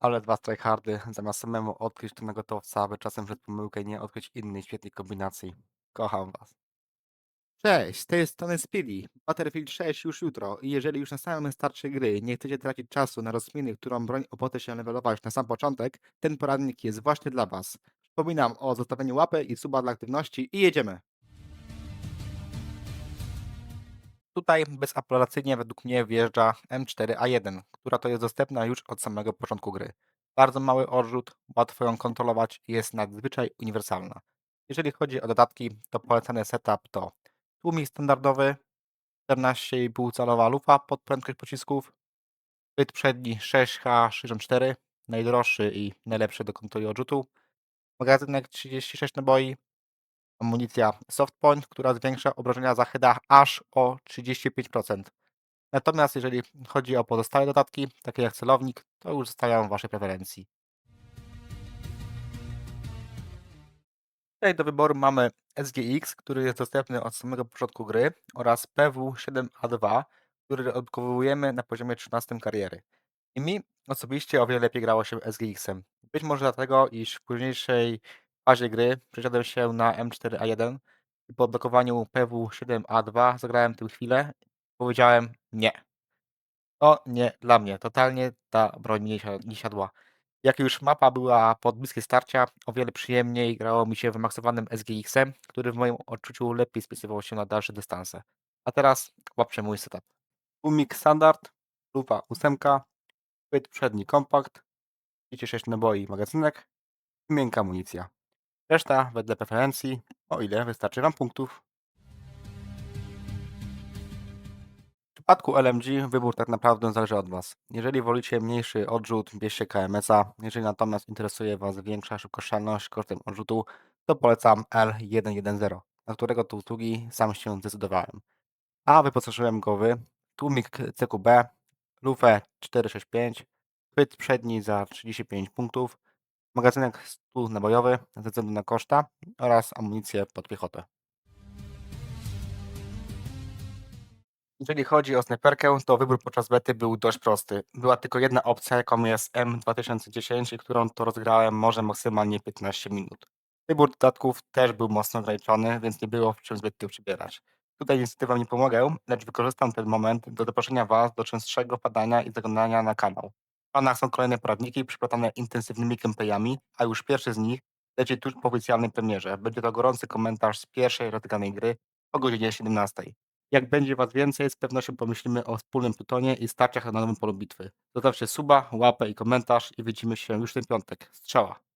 Ale dwa tryhardy, zamiast samemu odkryć danego gotowca, aby czasem przez pomyłkę nie odkryć innej świetnej kombinacji. Kocham was. Cześć, z tej strony Speedy. Battlefield 6 już jutro i jeżeli już na samym starcie gry nie chcecie tracić czasu na rozkminy, którą broń opłata się levelować na sam początek, ten poradnik jest właśnie dla Was. Przypominam o zostawieniu łapy i suba dla aktywności i jedziemy! Tutaj bezapelacyjnie według mnie wjeżdża M4A1, która to jest dostępna już od samego początku gry. Bardzo mały odrzut, łatwo ją kontrolować i jest nadzwyczaj uniwersalna. Jeżeli chodzi o dodatki, to polecany setup to tłumik standardowy, 14,5 calowa lufa pod prędkość pocisków, chwyt przedni 6H64, najdroższy i najlepszy do kontroli odrzutu, magazynek 36 naboi, amunicja Softpoint, która zwiększa obrażenia Zacheda aż o 35%. Natomiast jeżeli chodzi o pozostałe dodatki, takie jak celownik, to już zostają w Waszej preferencji. Tutaj do wyboru mamy SGX, który jest dostępny od samego początku gry oraz PW7A2, który odblokowujemy na poziomie 13 kariery. I mi osobiście o wiele lepiej grało się SGX-em. Być może dlatego, iż w późniejszej fazie gry przesiadłem się na M4A1 i po odblokowaniu PW7A2 zagrałem tym chwilę powiedziałem nie. To nie dla mnie. Totalnie ta broń nie nie siadła. Jak już mapa była pod bliskie starcia, o wiele przyjemniej grało mi się wymaksowanym SGX-em, który w moim odczuciu lepiej spisywał się na dalsze dystanse. A teraz łapcie mój setup. Umik standard, lufa 8, chwyt przedni kompakt, 36 naboi magazynek i miękka amunicja. Reszta wedle preferencji, o ile wystarczy Wam punktów. W przypadku LMG wybór tak naprawdę zależy od Was. Jeżeli wolicie mniejszy odrzut, bierzcie KMS-a. Jeżeli natomiast interesuje Was większa szybkoszczelność kosztem odrzutu, to polecam L110, na którego tu usługi sam się zdecydowałem. A wyposażyłem go w tłumik CQB, lufę 465, chwyt przedni za 35 punktów, magazynek 100 nabojowy ze względu na koszta oraz amunicję pod piechotę. Jeżeli chodzi o snajperkę, to wybór podczas bety był dość prosty. Była tylko jedna opcja, jaką jest M2010, i którą to rozgrałem może maksymalnie 15 minut. Wybór dodatków też był mocno ograniczony, więc nie było w czym zbytnio przybierać. Tutaj niestety Wam nie pomogę, lecz wykorzystam ten moment do zaproszenia Was do częstszego padania i zaglądania na kanał. Planach są kolejne poradniki przyplatane intensywnymi gameplayami, a już pierwszy z nich leci tuż po oficjalnej premierze. Będzie to gorący komentarz z pierwszej rotyganej gry o godzinie 17. Jak będzie Was więcej, z pewnością pomyślimy o wspólnym plutonie i starciach na nowym polu bitwy. Zostawcie suba, łapę i komentarz i widzimy się już ten piątek. Strzała!